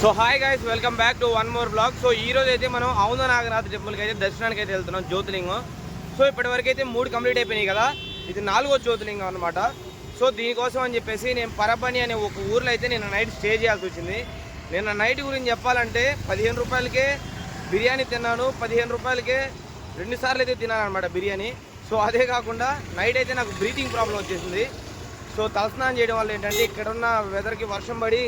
So hi guys welcome back to one more blog so ఈ రోజు అయితే మనం అవున నాగనాథ్ టెంపుల్కి అయితే దర్శనానికి అయితే వెళ్తున్నాం జ్యోతిలింగం సో ఇప్పటివరకు అయితే మూడు కంప్లీట్ అయిపోయినాయి కదా. ఇది నాలుగో జ్యోతిలింగం అనమాట సో దీనికోసం అని చెప్పేసి నేను పరపని అనే ఒక ఊర్లో అయితే నేను నైట్ స్టే చేయాల్సి వచ్చింది. నేను నైట్ గురించి చెప్పాలంటే పదిహేను రూపాయలకే బిర్యానీ తిన్నాను పదిహేను రూపాయలకే రెండుసార్లు అయితే తిన్నాను అనమాట బిర్యానీ. సో అదే కాకుండా నైట్ అయితే నాకు బ్రీతింగ్ ప్రాబ్లం వచ్చేసింది. సో తలస్నానం చేయడం వల్ల ఏంటంటే ఇక్కడ ఉన్న వెదర్కి వర్షం పడి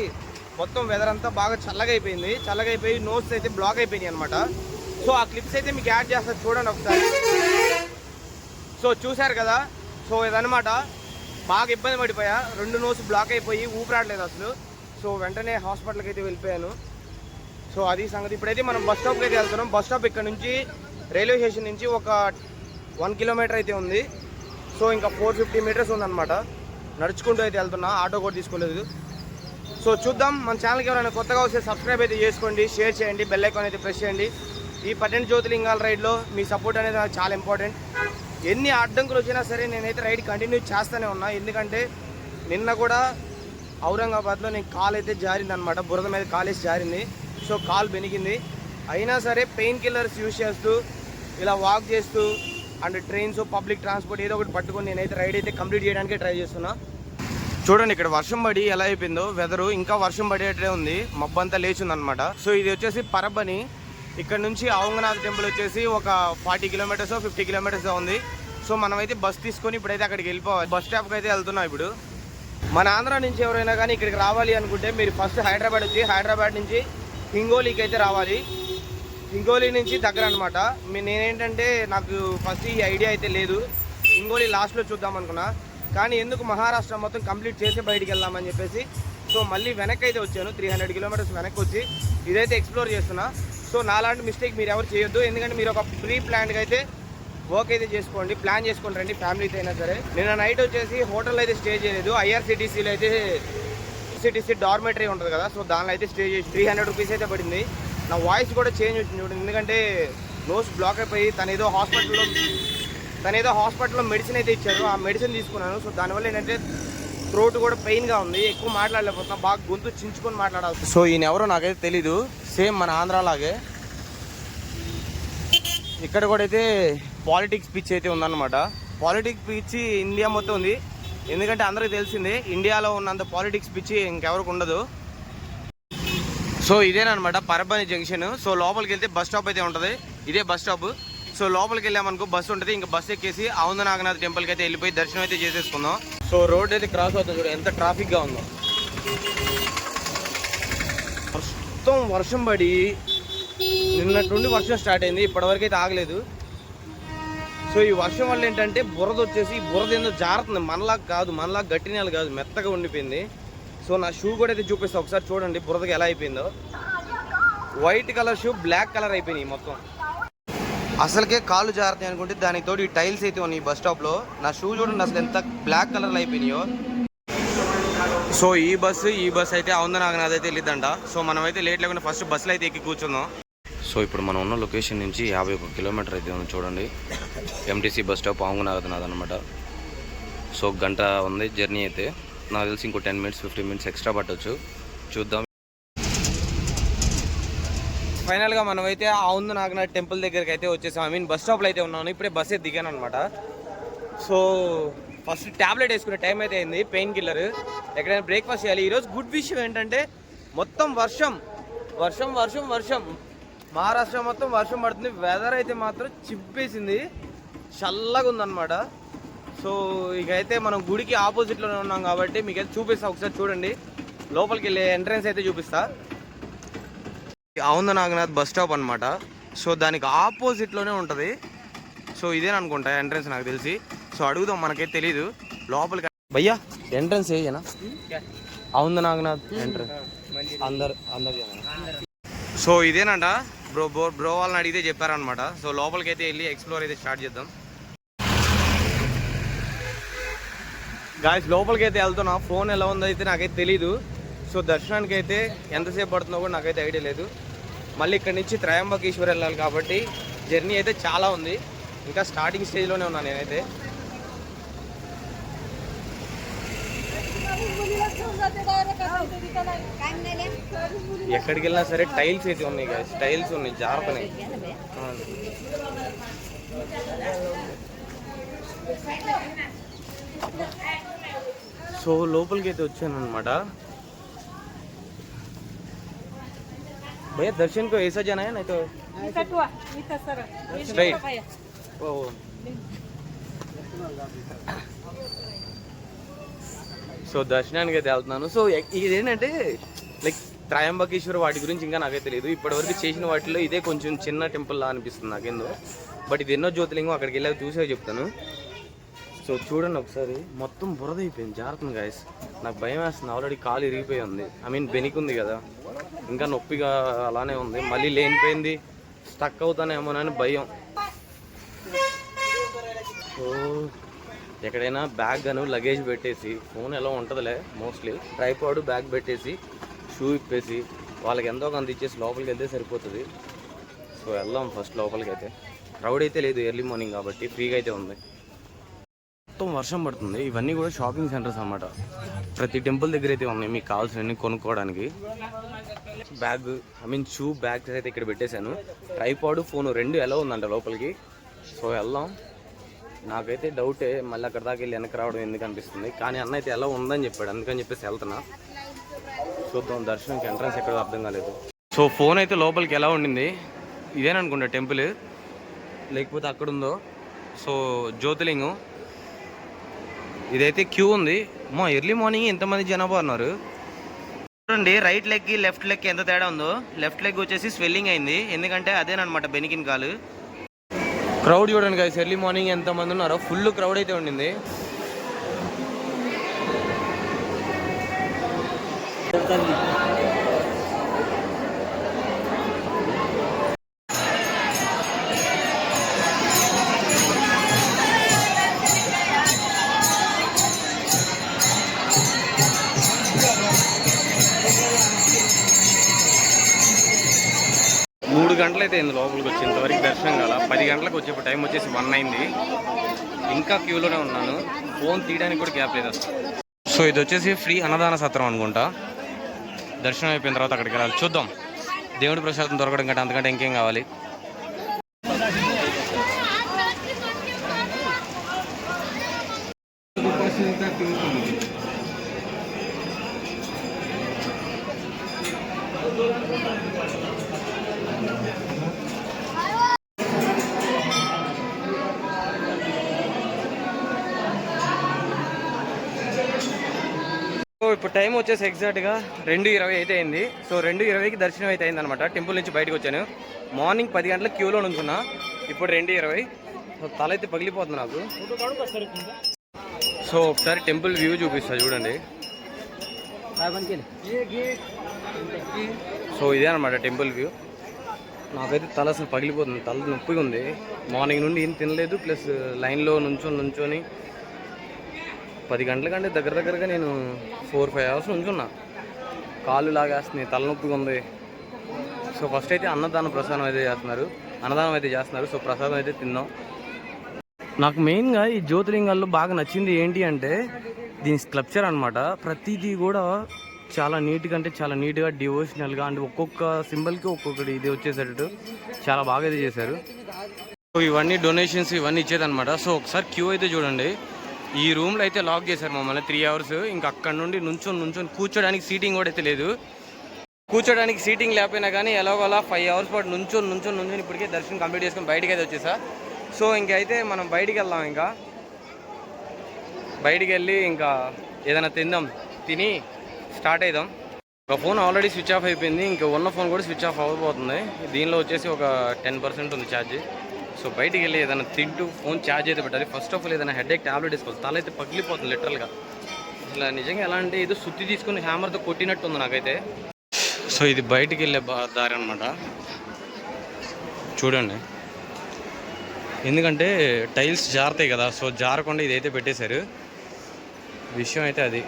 మొత్తం వెదర్ అంతా బాగా చల్లగా అయిపోయింది. చల్లగా అయిపోయి నోట్స్ అయితే బ్లాక్ అయిపోయినాయి అనమాట సో ఆ క్లిప్స్ అయితే మీకు యాడ్ చేస్తారు చూడండి ఒకసారి. సో చూశారు కదా? సో ఇదనమాట బాగా ఇబ్బంది పడిపోయా. రెండు నోస్ బ్లాక్ అయిపోయి ఊపిరాడలేదు అసలు. సో వెంటనే హాస్పిటల్కి అయితే వెళ్ళిపోయాను. సో అది సంగతి. ఇప్పుడైతే మనం బస్ స్టాప్కి అయితే వెళ్తున్నాం. బస్ స్టాప్ ఇక్కడ నుంచి రైల్వే స్టేషన్ నుంచి ఒక వన్ కిలోమీటర్ అయితే ఉంది. సో ఇంకా ఫోర్ ఫిఫ్టీ మీటర్స్ ఉందన్నమాట. నడుచుకుంటూ అయితే వెళ్తున్నా. ఆటో కూడా తీసుకోలేదు. సో చూద్దాం మన ఛానల్కి ఎవరైనా కొత్తగా వస్తే సబ్స్క్రైబ్ అయితే చేసుకోండి షేర్ చేయండి బెల్ ఐకాన్ అయితే ప్రెస్ చేయండి. ఈ పన్నెండు జ్యోతిలింగాల రైడ్లో మీ సపోర్ట్ అనేది నాకు చాలా ఇంపార్టెంట్ ఎన్ని అడ్డంకులు వచ్చినా సరే నేనైతే రైడ్ కంటిన్యూ చేస్తూనే ఉన్నా. ఎందుకంటే నిన్న కూడా ఔరంగాబాద్లో నేను కాల్ అయితే జారింది అనమాట బురద మీద కాలేసి జారింది. సో కాల్ బెనికింది అయినా సరే పెయిన్ కిల్లర్స్ యూజ్ చేస్తూ ఇలా వాక్ చేస్తూ అండ్ ట్రైన్స్ పబ్లిక్ ట్రాన్స్పోర్ట్ ఏదో ఒకటి పట్టుకొని నేనైతే రైడ్ అయితే కంప్లీట్ చేయడానికి ట్రై చేస్తున్నా. చూడండి ఇక్కడ వర్షం పడి ఎలా అయిపోయిందో వెదరు ఇంకా వర్షం పడేటే ఉంది. మబ్బంతా లేచిందనమాట సో ఇది వచ్చేసి పరబని ఇక్కడ నుంచి ఔంగనాథ్ టెంపుల్ వచ్చేసి ఒక ఫార్టీ కిలోమీటర్స్ ఫిఫ్టీ కిలోమీటర్స్ ఉంది. సో మనమైతే బస్ తీసుకొని ఇప్పుడైతే అక్కడికి వెళ్ళిపోవాలి. బస్ స్టాప్కి అయితే వెళ్తున్నాం ఇప్పుడు. మన ఆంధ్ర నుంచి ఎవరైనా కానీ ఇక్కడికి రావాలి అనుకుంటే మీరు ఫస్ట్ హైదరాబాద్ వచ్చి హైదరాబాద్ నుంచి హింగోలీకి అయితే రావాలి. హింగోలీ నుంచి దగ్గర అనమాట నేనేంటంటే నాకు ఫస్ట్ ఈ ఐడియా అయితే లేదు. హింగోలీ లాస్ట్లో చూద్దాం అనుకున్నా. కానీ ఎందుకు మహారాష్ట్ర మొత్తం కంప్లీట్ చేసి బయటికి వెళ్దామని చెప్పేసి సో మళ్ళీ వెనక్కి అయితే వచ్చాను త్రీ హండ్రెడ్ కిలోమీటర్స్ వెనక్కి వచ్చి ఇదైతే ఎక్స్ప్లోర్ చేస్తున్నా. సో నాలాంటి మిస్టేక్ మీరు ఎవరు చేయొద్దు ఎందుకంటే మీరు ఒక ప్రీ ప్లాన్గా అయితే వర్క్ అయితే చేసుకోండి ప్లాన్ చేసుకొని రండి ఫ్యామిలీతో అయినా సరే. నిన్న నైట్ వచ్చేసి హోటల్లో అయితే స్టే చేయలేదు ఐఆర్సిటీసీలో అయితే సిటీసీ డార్మెటరీ ఉంటుంది కదా సో దానిలో అయితే స్టే చేసి త్రీ హండ్రెడ్ రూపీస్ అయితే పడింది. నా వాయిస్ కూడా చేంజ్ వచ్చింది చూడండి ఎందుకంటే నోస్ బ్లాక్ అయిపోయి తను ఏదో హాస్పిటల్లో తను ఏదో హాస్పిటల్లో మెడిసిన్ అయితే ఇచ్చారు. ఆ మెడిసిన్ తీసుకున్నాను. సో దానివల్ల ఏంటంటే థ్రోట్ కూడా పెయిన్గా ఉంది. ఎక్కువ మాట్లాడలేకపోతున్నా. బాగా గొంతు చించుకొని మాట్లాడాలి సో ఈయన ఎవరో నాకైతే తెలీదు. సేమ్ మన ఆంధ్రాలాగే ఇక్కడ కూడా అయితే పాలిటిక్స్ పిచ్ అయితే ఉందన్నమాట. పాలిటిక్స్ పిచ్ ఇండియా మొత్తం ఉంది. ఎందుకంటే అందరికీ తెలిసిందే ఇండియాలో ఉన్నంత పాలిటిక్స్ పిచ్చి ఇంకెవరికి ఉండదు. సో ఇదేనమాట పరబని జంక్షన్. సో లోపలికి వెళ్తే బస్ స్టాప్ అయితే ఉంటుంది. ఇదే బస్ స్టాప్ సో లోపలికి వెళ్ళామనుకో బస్సు ఉంటుంది. ఇంకా బస్ ఎక్కేసి ఆవుంద నాగనాథ్ టెంపుల్కి అయితే వెళ్ళిపోయి దర్శనం అయితే చేసేసుకుందాం. సో రోడ్ అయితే క్రాస్ అవుతుంది చూడు ఎంత ట్రాఫిక్గా ఉందో. మొత్తం వర్షం పడి నిన్నటి నుండి వర్షం స్టార్ట్ అయింది ఇప్పటివరకు అయితే ఆగలేదు. సో ఈ వర్షం వల్ల ఏంటంటే బురద వచ్చేసి బురద ఏందో జారుతుంది. మనలాగా కాదు మనలాగా గట్టి నేల కాదు మెత్తగా ఉండిపోయింది. సో నా షూ కూడా అయితే చూపిస్తా ఒకసారి చూడండి బురదకి ఎలా అయిపోయిందో. White colour shoe black colour అయిపోయినాయి మొత్తం. అసలుకే కాళ్ళు జారుతాయి అనుకుంటే దానికి తోడు ఈ టైల్స్ అయితే ఉన్నాయి బస్ స్టాప్లో నా షూ చూడండి అసలు ఎంత బ్లాక్ కలర్లో అయిపోయినాయో. సో ఈ బస్సు ఈ బస్సు అయితే అవుంద నాకు నాదైతే తెలియదంట సో మనమైతే లేట్ లేకుండా ఫస్ట్ బస్సులో అయితే ఎక్కి కూర్చుందాం సో ఇప్పుడు మనం ఉన్న లొకేషన్ నుంచి యాభై ఒక కిలోమీటర్ అయితే ఉంది చూడండి. ఎంటీసీ బస్ స్టాప్ ఆంగునాథనాథ్ అనమాట సో గంట ఉంది జర్నీ అయితే. నాకు తెలిసి ఇంకో ten minutes fifteen minutes extra పట్టొచ్చు. చూద్దాం. ఫైనల్గా మనమైతే ఆవుంద నాగనాథ్ టెంపుల్ దగ్గరికి అయితే వచ్చేసాం. ఐ మీన్ బస్ స్టాప్లో అయితే ఉన్నాను. ఇప్పుడే బస్ అయితే దిగాను అనమాట సో ఫస్ట్ ట్యాబ్లెట్ వేసుకునే టైం అయితే అయింది. పెయిన్ కిల్లర్ ఎక్కడైనా బ్రేక్ఫాస్ట్ చేయాలి. ఈరోజు గుడ్ విషయం ఏంటంటే మొత్తం వర్షం. వర్షం వర్షం వర్షం. మహారాష్ట్ర మొత్తం వర్షం పడుతుంది. వెదర్ అయితే మాత్రం చిప్పేసింది చల్లగా ఉందన్నమాట. సో ఇక అయితే మనం గుడికి ఆపోజిట్లోనే ఉన్నాం కాబట్టి మీకు అయితే చూపిస్తా. ఒకసారి చూడండి. లోపలికి వెళ్ళే ఎంట్రన్స్ అయితే చూపిస్తా. ఆవుంద నాగనాథ్ బస్ స్టాప్ అనమాట సో దానికి ఆపోజిట్లోనే ఉంటుంది. సో ఇదే అనుకుంటా ఎంట్రన్స్ నాకు తెలిసి. సో అడుగుదాం మనకైతే తెలీదు. లోపలికి భయ్యా ఎంట్రన్స్ ఏనా అవుంద నాగనాథ్ ఎంట్రన్స్. అందరు అందరు సో ఇదేనంట. బ్రో బ్రో బ్రో వాళ్ళని అడిగితే చెప్పారనమాట సో లోపలికి అయితే వెళ్ళి ఎక్స్ప్లోర్ అయితే స్టార్ట్ చేద్దాం. గాయస్ లోపలికి అయితే వెళ్తున్నా. ఫోన్ ఎలా ఉందో అయితే నాకైతే తెలీదు. సో దర్శనానికి అయితే ఎంతసేపు పడుతుందో కూడా నాకైతే ఐడియా లేదు. మళ్ళీ ఇక్కడ నుంచి త్రయంబకేశ్వర్ వెళ్ళాలి కాబట్టి జర్నీ అయితే చాలా ఉంది. ఇంకా స్టార్టింగ్ స్టేజ్లోనే ఉన్నాను నేనైతే. ఎక్కడికి వెళ్ళినా సరే టైల్స్ అయితే ఉన్నాయి కదా టైల్స్ ఉన్నాయి జారుతున్నాయి సో లోపలికి అయితే వచ్చాను అనమాట भैया दर्शन को ऐसा जाना है नहीं तो Straight. ओ సో దర్శనానికి అయితే వెళ్తున్నాను సో ఎ- ఇది ఏంటంటే లైక్ త్రయంబకేశ్వర వాటి గురించి ఇంకా నాకైతే తెలియదు ఇప్పటివరకు చేసిన వాటిలో ఇదే కొంచెం చిన్న టెంపుల్ లా అనిపిస్తుంది నాకేందో బట్ ఇది ఎన్నో జ్యోతిలింగం అక్కడికి వెళ్ళాక చూసే చెప్తాను సో చూడండి ఒకసారి మొత్తం బురద అయిపోయింది జాగ్రత్త గాయస్ నాకు భయం వేస్తుంది ఆల్రెడీ కాలు ఇరిగిపోయి ఉంది ఐ మీన్ బెనిక్ ఉంది కదా ఇంకా నొప్పిగా అలానే ఉంది. మళ్ళీ లేనిపోయింది. స్టక్ అవుతానేమోనని భయం. సో ఎక్కడైనా బ్యాగ్ అను లగేజ్ పెట్టేసి ఫోన్ ఎలా ఉంటుందిలే మోస్ట్లీ ట్రైపాడ్ బ్యాగ్ పెట్టేసి షూ ఇప్పేసి వాళ్ళకి ఎంతో కొంత ఇచ్చేసి లోపలికి వెళ్తే సరిపోతుంది. సో వెళ్దాం ఫస్ట్ లోపలికి అయితే క్రౌడ్ అయితే లేదు ఎర్లీ మార్నింగ్ కాబట్టి ఫ్రీగా అయితే ఉంది. మొత్తం వర్షం పడుతుంది. ఇవన్నీ కూడా షాపింగ్ సెంటర్స్ అన్నమాట. ప్రతి టెంపుల్ దగ్గర అయితే ఉన్నాయి. మీకు కావాల్సినవి కొనుక్కోవడానికి. Bag I mean shoe bags అయితే ఇక్కడ పెట్టేశాను. ట్రైపాడు ఫోన్ రెండు ఎలా ఉందంట లోపలికి? సో వెళ్దాం. నాకైతే డౌటే మళ్ళీ అక్కడ దాకా వెళ్ళి వెనక్కి రావడం ఎందుకు అనిపిస్తుంది. కానీ అన్న అయితే ఎలా ఉందని చెప్పాడు. అందుకని చెప్పేసి వెళ్తున్నా. చూద్దాం దర్శనంకి ఎంట్రన్స్ ఎక్కడో అర్థం కాలేదు. సో ఫోన్ అయితే లోపలికి ఎలా ఉండింది? ఇదేననుకుంటా టెంపుల్. లేకపోతే అక్కడుందో సో జ్యోతిలింగం. ఇదైతే క్యూ ఉంది. మా ఎర్లీ మార్నింగ్ ఎంతమంది జనాభా ఉన్నారు. చూడండి రైట్ లెగ్కి లెఫ్ట్ లెగ్కి ఎంత తేడా ఉందో. లెఫ్ట్ లెగ్ వచ్చేసి స్వెల్లింగ్ అయింది. ఎందుకంటే అదేనమాట బెనికిన్ కాలు. క్రౌడ్ చూడండి guys. ఎర్లీ మార్నింగ్ ఎంత మంది ఉన్నారో. ఫుల్ క్రౌడ్ అయితే ఉండింది. మూడు గంటలు అయితే అయింది లోపలికి వచ్చి ఇంతవరకు దర్శనం కాల. పది గంటలకు వచ్చేప్పుడు టైం వచ్చేసి వన్ అయింది. ఇంకా క్యూలోనే ఉన్నాను. ఫోన్ తీయడానికి కూడా గ్యాప్ లేదు సో ఇది వచ్చేసి ఫ్రీ అన్నదాన సత్రం అనుకుంటా. దర్శనం అయిపోయిన తర్వాత అక్కడికి వెళ్ళాలి. చూద్దాం. దేవుడి ప్రసాదం దొరకడం కంటే అంతకంటే ఇంకేం కావాలి? సో ఇప్పుడు టైం వచ్చేసి ఎగ్జాక్ట్గా రెండు ఇరవై అయితే అయింది. సో రెండు ఇరవైకి దర్శనం అయితే అయింది అనమాట టెంపుల్ నుంచి బయటకు వచ్చాను. మార్నింగ్ పది గంటలకు క్యూలో నుంచున్నా. ఇప్పుడు రెండు ఇరవై. సో తల అయితే పగిలిపోతుంది నాకు. సో ఒకసారి టెంపుల్ వ్యూ చూపిస్తా చూడండి. సో ఇదే అనమాట టెంపుల్ వ్యూ. నాకైతే తల అసలు పగిలిపోతుంది. తల నొప్పిగా ఉంది. మార్నింగ్ నుండి ఏం తినలేదు. ప్లస్ లైన్లో నుంచొని నుంచొని పది గంటల కంటే దగ్గర దగ్గరగా నేను ఫోర్ ఫైవ్ అవర్స్ ఉంచున్నా. కాళ్ళు లాగేస్తుంది తలనొప్పిగా ఉంది. సో ఫస్ట్ అయితే అన్నదానం ప్రసాదం అయితే చేస్తున్నారు. అన్నదానం అయితే చేస్తున్నారు. సో ప్రసాదం అయితే తిన్నాం. నాకు మెయిన్గా ఈ జ్యోతిలింగాల్లో బాగా నచ్చింది ఏంటి అంటే దీని స్క్లప్చర్ అనమాట ప్రతిదీ కూడా చాలా నీట్గా అంటే చాలా నీట్గా డివోషనల్గా అంటే ఒక్కొక్క సింబల్కి ఒక్కొక్కటి ఇది వచ్చేసేటట్టు చాలా బాగా అయితే చేశారు. సో ఇవన్నీ డొనేషన్స్ ఇవన్నీ ఇచ్చేదన్నమాట. సో ఒకసారి క్యూ అయితే చూడండి. ఈ రూమ్లో అయితే లాక్ చేశారు మమ్మల్ని త్రీ అవర్స్ ఇంకా అక్కడ నుండి నుంచొని నుంచొని కూర్చోడానికి సీటింగ్ కూడా అయితే లేదు. కూర్చోడానికి సీటింగ్ లేకపోయినా కానీ ఎలాగోలా ఫైవ్ అవర్స్ పాటు నుంచొని నుంచొని నుంచొని ఇప్పటికే దర్శనం కంప్లీట్ చేసుకొని బయటికి అయితే వచ్చేసా. సో ఇంకైతే మనం బయటికి వెళ్దాం ఇంకా. బయటికి వెళ్ళి ఇంకా ఏదైనా తిందాం తిని స్టార్ట్ అవుదాం ఒక ఫోన్ ఆల్రెడీ స్విచ్ ఆఫ్ అయిపోయింది. ఇంకా ఉన్న ఫోన్ కూడా స్విచ్ ఆఫ్ అవ్వబోతుంది. దీనిలో వచ్చేసి ఒక టెన్ పర్సెంట్ ఉంది ఛార్జ్ సో బయటికి వెళ్ళి ఏదైనా తింటూ ఫోన్ ఛార్జ్ అయితే పెట్టాలి. ఫస్ట్ ఆఫ్ ఆల్ ఏదైనా హెడేక్ టాబ్లెట్ వేసుకోవాలి. తల అయితే పగిలిపోతుంది లిటరల్గా అసలు నిజంగా ఎలా అంటే ఏదో సుత్తి తీసుకుని హ్యామర్తో కొట్టినట్టు ఉంది నాకైతే. సో ఇది బయటికి వెళ్ళే బా- దారి అనమాట చూడండి. ఎందుకంటే టైల్స్ జారుతాయి కదా సో జారకుండా ఇదైతే పెట్టేశారు. విషయం అయితే అది.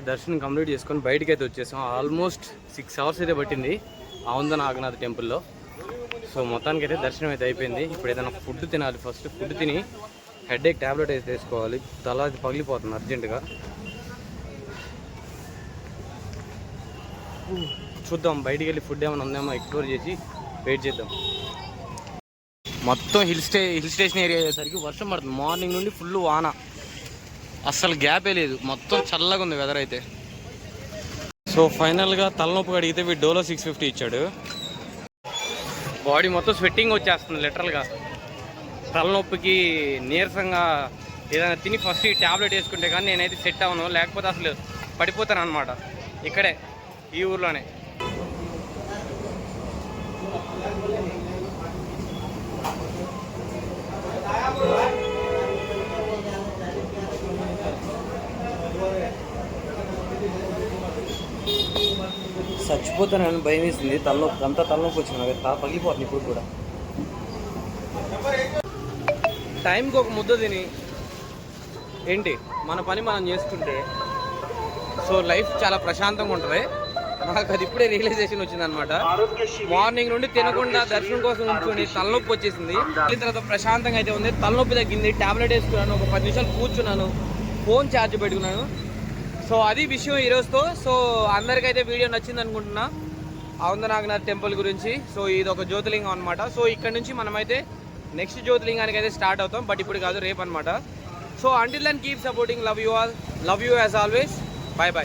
దర్శనం కంప్లీట్ చేసుకొని బయటికి అయితే వచ్చేసాం. ఆల్మోస్ట్ సిక్స్ అవర్స్ అయితే పట్టింది. ఆవుంద నాగనాథ్ టెంపుల్లో. సో మొత్తానికి అయితే దర్శనం అయితే అయిపోయింది. ఇప్పుడు ఏదైనా ఫుడ్ తినాలి ఫస్ట్. ఫుడ్ తిని హెడేక్ ట్యాబ్లెట్ అయితే వేసుకోవాలి. తల అది పగిలిపోతుంది అర్జెంటుగా. చూద్దాం బయటికి వెళ్ళి ఫుడ్ ఏమైనా ఉందేమో ఎక్స్ప్లోర్ చేసి వెయిట్ చేద్దాం. మొత్తం hill stay hill station area అయ్యేసరికి వర్షం పడుతుంది. మార్నింగ్ నుండి ఫుల్ వాన. అస్సలు గ్యాపే లేదు. మొత్తం చల్లగా ఉంది వెదర్ అయితే. సో ఫైనల్గా తలనొప్పి అడిగితే వీడు డోలో సిక్స్ ఫిఫ్టీ ఇచ్చాడు. బాడీ మొత్తం స్వెట్టింగ్ వచ్చేస్తుంది లిటరల్గా తలనొప్పికి నీరసంగా ఏదైనా తిని ఫస్ట్ ఈ ట్యాబ్లెట్ వేసుకుంటే కానీ నేనైతే సెట్ అవ్వను లేకపోతే అసలు పడిపోతాను అనమాట ఇక్కడే ఈ ఊర్లోనే. చచ్చిపోతానని భయం వేసింది తలనొప్పి అంతా తలనొప్పి వచ్చింది. నాకు తా పగిలిపోతుంది ఇప్పుడు కూడా. టైంకి ఒక ముద్ద తిని ఏంటి? మన పని మనం చేసుకుంటే సో లైఫ్ చాలా ప్రశాంతంగా ఉంటుంది. నాకు అది ఇప్పుడే రియలైజేషన్ వచ్చింది అనమాట మార్నింగ్ నుండి తినకుండా దర్శనం కోసం ఉంచుకొని తలనొప్పి వచ్చేసింది. వెళ్ళిన తర్వాత ప్రశాంతంగా అయితే ఉంది. తలనొప్పి తగ్గింది. టాబ్లెట్ వేసుకున్నాను. ఒక పది నిమిషాలు కూర్చున్నాను. ఫోన్ ఛార్జ్ పెట్టుకున్నాను. సో అది విషయం ఈరోజుతో సో అందరికైతే వీడియో నచ్చింది అనుకుంటున్నా. ఆనందనాగనాథ్ టెంపుల్ గురించి. సో ఇది ఒక జ్యోతిలింగం అనమాట సో ఇక్కడ నుంచి మనమైతే నెక్స్ట్ జ్యోతిలింగానికి అయితే స్టార్ట్ అవుతాం. బట్ ఇప్పుడు కాదు రేపు అనమాట so until and keep supporting love you all love you as always bye bye